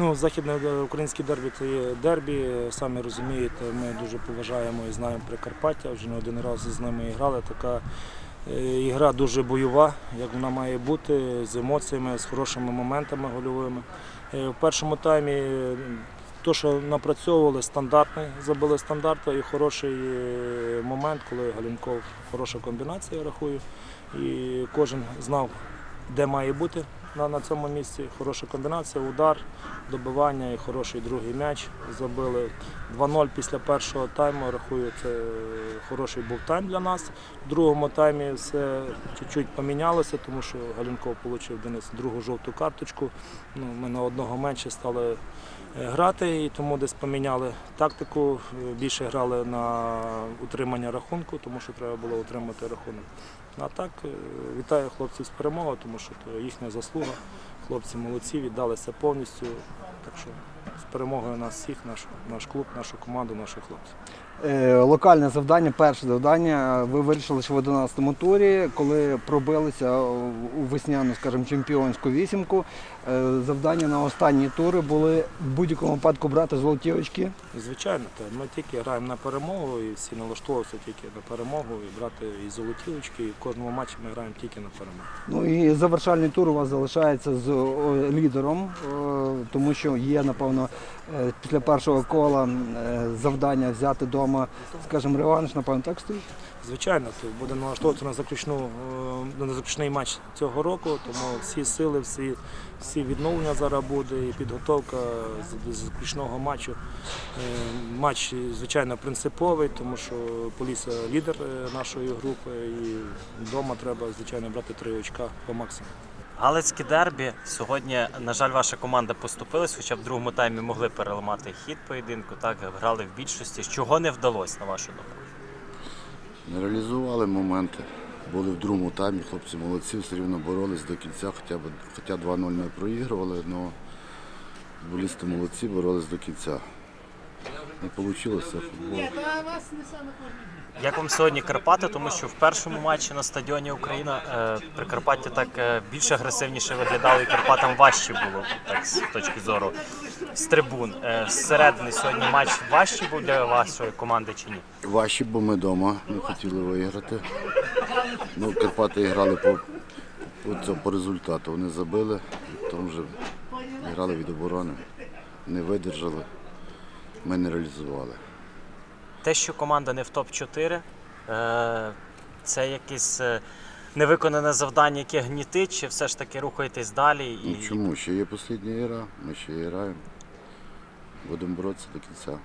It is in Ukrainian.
Ну, західне українське дербі це є дербі. Самі розумієте, ми дуже поважаємо і знаємо Прикарпаття. Вже не один раз з ними грали. Така е, ігра дуже бойова, як вона має бути, з емоціями, з хорошими моментами гольовими. Е, В першому таймі е, то, що напрацьовували, стандартний, забили стандарт і хороший е, момент, коли Галінков хороша комбінація, я рахую. І кожен знав, де має бути на, на цьому місці. Хороша комбінація, удар, добивання і хороший другий м'яч. Забили 2-0 після першого тайму. Рахую, це хороший був тайм для нас. В другому таймі все чуть-чуть помінялося, тому що Галінков отримав Денис другу жовту карточку. Ну, ми на одного менше стали е, грати і тому десь поміняли тактику. Більше грали на утримання рахунку, тому що треба було утримати рахунок. А так е, вітаю хлопців з перемогою, тому що їхня заслуга. Хлопці молодці, віддалися повністю. Так що з перемогою нас всіх, наш, наш клуб, нашу команду, наших хлопців. Е, Локальне завдання, перше завдання. Ви вирішили, що в 11-му турі, коли пробилися у весняну, скажімо, чемпіонську вісімку. е, Завдання на останні тури були в будь-якому випадку брати золоті очки. Звичайно, та ми тільки граємо на перемогу і всі налаштовуються тільки на перемогу і брати і золоті очки. І в кожному матчі ми граємо тільки на перемогу. Ну і завершальний тур у вас залишається з лідером, е, тому що є, напевно, е, після першого кола е, завдання взяти вдома, скажімо, реванш, напевно, так стоїть. Звичайно, то будемо налаштовуватися на заключну е, на заключний матч цього року, тому всі сили, всі, всі відновлення зараз буде і підготовка до заключного матчу. Матч, звичайно, принциповий, тому що Полісся лідер нашої групи і вдома треба, звичайно, брати три очка по максимуму. Галицьке дербі. Сьогодні, на жаль, ваша команда поступилась, хоча в другому таймі могли переламати хід поєдинку. Так грали в більшості. Чого не вдалося, на вашу думку? Не реалізували моменти. Були в другому таймі, хлопці молодці, все рівно боролись до кінця, хоча, б, хоча 2-0 ми проігрували, але футболісти молодці, боролись до кінця. Не вийшло футбол. Як вам сьогодні Карпати? Тому що в першому матчі на стадіоні Україна е, Прикарпаття так е, більш агресивніше виглядало, і Карпатам важче було, так з точки зору з трибун. Е, зсередини сьогодні матч важчий був для вашої команди чи ні? Важче, бо ми вдома не хотіли виграти. Ну, Карпати грали по, по, по результату. Вони забили, потім вже грали від оборони, не видержали, ми не реалізували. Те, що команда не в топ-4, е, це якесь е, невиконане завдання, яке гнітить, чи все ж таки рухаєтесь далі? Ну чому? Ще є остання гра, ми ще граємо. Будемо боротися до кінця.